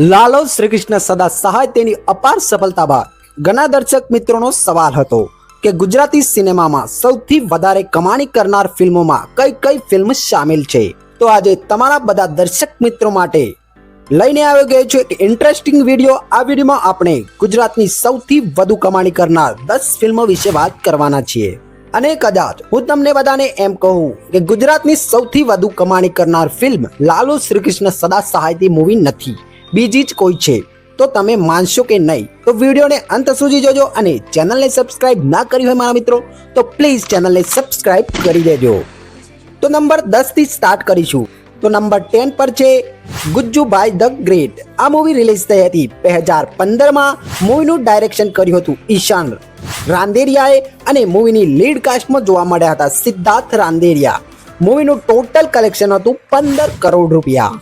લાલો શ્રી કૃષ્ણ સદા સહાય તેની અપાર સફળતા બાદ ઘણા દર્શક મિત્રોનો સવાલ હતો કે ગુજરાતી સિનેમામાં સૌથી વધારે કમાણી કરનાર ફિલ્મોમાં કઈ કઈ ફિલ્મ સામેલ છે? તો આજે તમારા બધા દર્શક મિત્રો માટે લઈને આવી ગયો છું એક ઇન્ટરેસ્ટિંગ વીડિયો આ વિડીયોમાં આપણે ગુજરાતની સૌથી વધુ કમાણી કરનાર દસ ફિલ્મો વિશે વાત કરવાના છીએ. અને કદાચ હું તમને બધાને એમ કહું કે ગુજરાતની સૌથી વધુ કમાણી કરનાર ફિલ્મ લાલુ શ્રીકૃષ્ણ સદા સહાયતી મૂવી નથી. બીજી જ કોઈ છે, તો તમે માનશો કે નહીં, તો વિડીયોને અંત સુધી જોજો અને ચેનલને સબસ્ક્રાઇબ ના કરી હોય મારા મિત્રો, તો પ્લીઝ ચેનલને સબસ્ક્રાઇબ કરી દેજો. તો નંબર દસથી સ્ટાર્ટ કરીશું. તો નંબર ટેન પર છે, ગુજ્જુભાઈ ધ ગ્રેટ. આ મૂવી રિલીઝ થઈ હતી બે હજાર પંદરમાં. મૂવીનું ડાયરેક્શન કર્યું હતું ઈશાન રાંદેરિયાએ અને મૂવીની લીડ કાસ્ટમાં જોવા મળ્યા હતા સિદ્ધાર્થ રાંદેરિયા. મૂવીનું ટોટલ કલેક્શન હતું પંદર કરોડ રૂપિયા.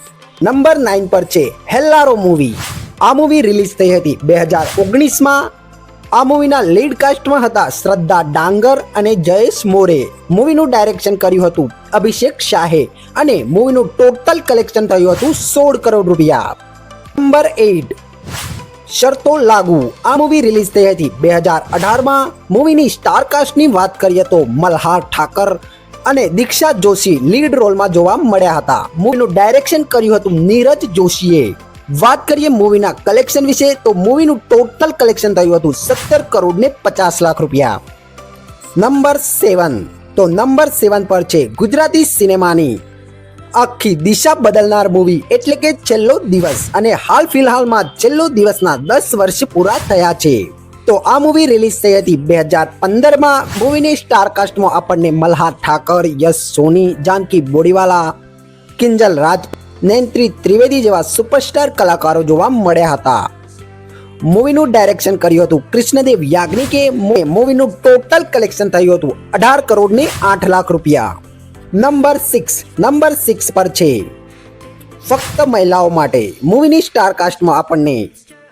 નંબર નાઇન પર છે હેલ્લારો મૂવી. આ મૂવી રિલીઝ થઈ હતી બે હજાર ઓગણીસમાં. આ મૂવીના લીડ કાસ્ટમાં હતા શ્રદ્ધા ડાંગર અને જયેશ મોરે. મૂવીનું ડાયરેક્શન કર્યું હતું અભિષેક શાહે અને મૂવીનું ટોટલ કલેક્શન થયું હતું સોળ કરોડ રૂપિયા. Number eight. શરતો લાગુ. આ મૂવી રિલીઝ થઈ હતી બે હજાર અઢારમાં. મૂવીની સ્ટારકાસ્ટની વાત કરીએ તો મલ્હાર ઠાકર અને દીક્ષા જોશી લીડ રોલમાં જોવા મળ્યા હતા. મૂવીનું ડાયરેક્શન કર્યું હતું નીરજ જોશીએ. વાત કરીએ મૂવીના કલેક્શન વિશે, તો મૂવીનું ટોટલ કલેક્શન થયું હતું સત્તર કરોડ ને પચાસ લાખ રૂપિયા. નંબર સેવન તો નંબર સેવન પર છે ગુજરાતી સિનેમાની. આખી દિશા બદલનાર મૂવી એટલે કે છેલ્લો દિવસ. અને હાલ ફિલહાલમાં છેલ્લો દિવસના દસ વર્ષ પૂરા થયા છે. તો આ મૂવી રિલીઝ થઈ હતી બે હજાર પંદરમાં. મૂવીની સ્ટારકાસ્ટમાં આપણને મલ્હાર ઠાકર, યશ સોની, જાનકી બોડીવાલા, કિંજલ રાજ નૈન્ત્રી ત્રિવેદી જેવા સુપરસ્ટાર કલાકારો જોવા મળ્યા હતા. મૂવીનું ડાયરેક્શન કર્યું હતું કૃષ્ણદેવ યાજ્ઞિકે. મૂવીનું ટોટલ કલેક્શન થયું હતું અઢાર કરોડ ને આઠ લાખ રૂપિયા. નંબર સિક્સ નંબર સિક્સ પર છે. ફક્ત મહિલાઓ માટે. મૂવીની સ્ટારકાસ્ટમાં આપણને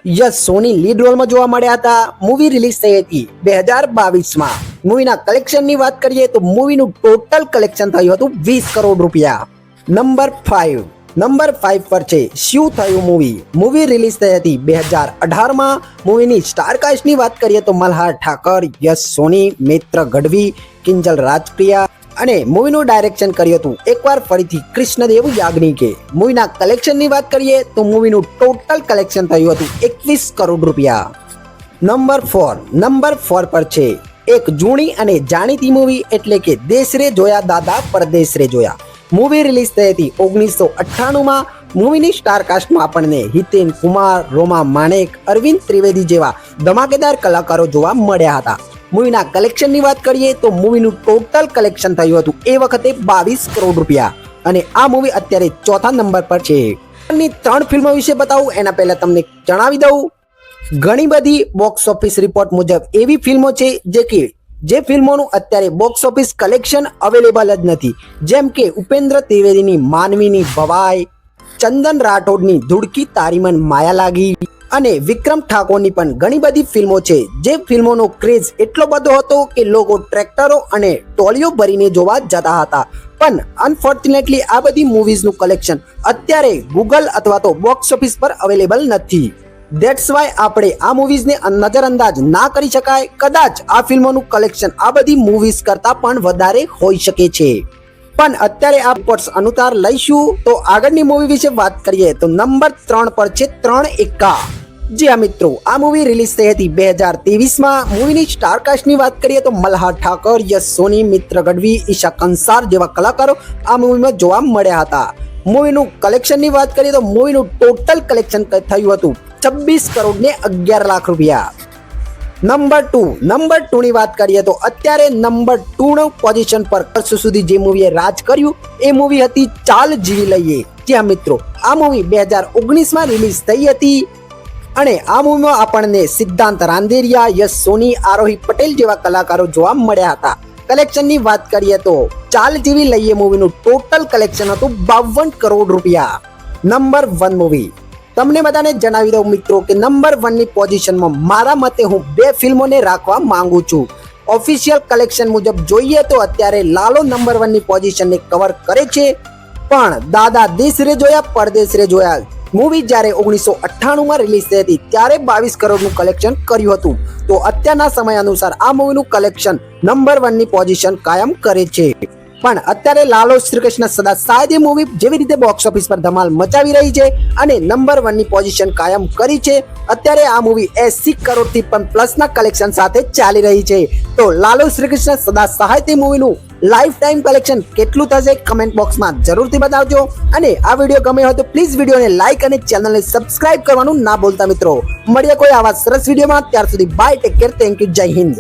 યશ સોની લીડ રોલમાં જોવા મળ્યા હતા. મૂવી રિલીઝ થઈ હતી બે હજાર બાવીસમાં. મૂવીના કલેક્શનની વાત કરીએ તો મૂવીનું ટોટલ કલેક્શન થયું હતું વીસ કરોડ રૂપિયા. નંબર ફાઇવ નંબર ફાઇવ પર છે શું થયું મૂવી મૂવી રિલીઝ થઈ હતી બે હજાર અઢારમાં. મૂવીની સ્ટારકાસ્ટની વાત કરીએ તો મલ્હાર ઠાકર, યશ સોની, મિત્ર ગઢવી, કિંજલ રાજપ્રિયા અને મૂવીનું ડાયરેક્શન કર્યું હતું. એકવાર ફરીથી કૃષ્ણદેવ યાજ્ઞિકે. મૂવીના કલેક્શનની વાત કરીએ તો મૂવીનું ટોટલ કલેક્શન થયું હતું એકવીસ કરોડ રૂપિયા. નંબર ફોર નંબર ફોર પર છે. એક જૂની અને જાણીતી મૂવી એટલે કે દેશ રે જોયા, દાદા પરદેશ રે જોયા. મૂવી રિલીઝ થઈ હતી ઓગણીસો અઠ્ઠાણુંમાં. મૂવીની સ્ટારકાસ્ટમાં આપણને હિતેન કુમાર, રોમા માણેક, અરવિંદ ત્રિવેદી જેવા ધમાકેદાર કલાકારો જોવા મળ્યા હતા. મૂવીના કલેક્શનની વાત કરીએ તો મૂવીનું ટોટલ કલેક્શન થયું હતું એ વખતે બાવીસ કરોડ રૂપિયા. અને આ મૂવી અત્યારે ચોથા નંબર પર છે. ની ત્રણ ફિલ્મો વિશે બતાવું, એના પહેલા તમને જણાવી દઉં. ઘણી બધી બોક્સ ઓફિસ રિપોર્ટ મુજબ એવી ફિલ્મો છે જે કે, જે ફિલ્મોનું અત્યારે બોક્સ ઓફિસ કલેક્શન અવેલેબલ જ નથી. જેમ કે ઉપેન્દ્ર ત્રિવેદીની માનવીની ભવાઈ, ચંદન રાઠોડની ધુડકી તારીમન માયા લાગી અને વિક્રમ ઠાકોરની પણ ઘણી બધી ફિલ્મો છે. જે ફિલ્મોનો ક્રેઝ એટલો બધો હતો કે લોકો ટ્રેક્ટરો અને ટોલીઓ ભરીને જોવા જતા હતા. પણ અનફોર્ચ્યુનેટલી આ બધી મૂવીઝનું કલેક્શન અત્યારે ગૂગલ અથવા તો બોક્સ ઓફિસ પર અવેલેબલ નથી. ધેટ્સ વાય આપણે આ મૂવીઝને નજરઅંદાજ ના કરી શકાય. કદાચ આ ફિલ્મોનું કલેક્શન આ બધી મૂવીઝ કરતાં પણ વધારે હોઈ શકે છે. પણ અત્યારે આ પોર્ટ્સ અનુસાર લઈશું. તો આગળની મૂવી વિશે વાત કરીએ તો નંબર ત્રણ પર છે ત્રણ એકા. જી હા મિત્રો, આ મૂવી રિલીઝ થઈ હતી બે હજાર ત્રેવીસમાં. મૂવીની સ્ટારકાસ્ટની વાત કરીએ તો મલ્હાર ઠાકર, યશ સોની, મિત્ર ગઢવી, ઈશા કંસાર જેવા કલાકારો આ મૂવીમાં જોવા મળ્યા હતા. મૂવીનું કલેક્શનની વાત કરીએ તો મૂવીનું ટોટલ કલેક્શન થયું હતું છવ્વીસ કરોડ ને અગિયાર લાખ રૂપિયા. નંબર ટુ નંબર ટુ ની વાત કરીએ તો અત્યારે નંબર ટુ નો પોઝિશન પર વર્ષો સુધી જે મૂવીએ રાજ કર્યું, એ મૂવી હતી ચાલ જીવી લઈએ. જ્યાં મિત્રો, આ મૂવી બે હજાર ઓગણીસમાં રિલીઝ થઈ હતી. અને આ મૂવીમાં આપણને સિદ્ધાંત રાંદેરિયા, યશ સોની, આરોહી પટેલ જેવા કલાકારો જોવા મળ્યા હતા. કલેક્શનની વાત કરીએ તો ચાલ જેવી લઈએ મૂવીનું ટોટલ કલેક્શન હતું બાવન કરોડ રૂપિયા. નંબર વન મૂવી તમને બધાને જણાવી દઉં મિત્રો કે નંબર વનની પોઝિશનમાં મારા મતે હું બે ફિલ્મોને રાખવા માંગુ છું. ઓફિશિયલ કલેક્શન મુજબ જોઈએ તો અત્યારે લાલો નંબર વનની પોઝિશનને કવર કરે છે. પણ દાદા દેશ રે જોયા, પરદેશ રે જોયા મૂવી જ્યારે ઓગણીસો અઠ્ઠાણુંમાં રિલીઝ થઈ હતી, ત્યારે બાવીસ કરોડનું કલેક્શન કર્યું હતું. તો અત્યારના સમય અનુસાર આ મૂવીનું કલેક્શન નંબર વનની પોઝિશન કાયમ કરે છે. પણ અત્યારે લાલો શ્રીકૃષ્ણ સદા સાયદી મૂવી જેવી રીતે બોક્સ ઓફિસ પર ધમાલ મચાવી રહી છે અને નંબર વનની પોઝિશન કાયમ કરી છે, અત્યારે આ મૂવી એસી કરોડથી પણ પ્લસના કલેક્શન સાથે ચાલી રહી છે. તો લાલો શ્રી કૃષ્ણ સદા સાહિત્ય મૂવીનું લાઈફ ટાઈમ કલેક્શન કેટલું થશે કમેન્ટ બોક્સમાં જરૂરથી બતાવજો. અને આ વીડિયો ગમે હોય તો પ્લીઝ વિડીયોને લાઈક અને ચેનલને સબસ્ક્રાઇબ કરવાનું ના ભૂલતા મિત્રો. મળીએ કોઈ આવા સરસ વિડીયોમાં ત્યાર સુધી bye take care thank you Jai Hind.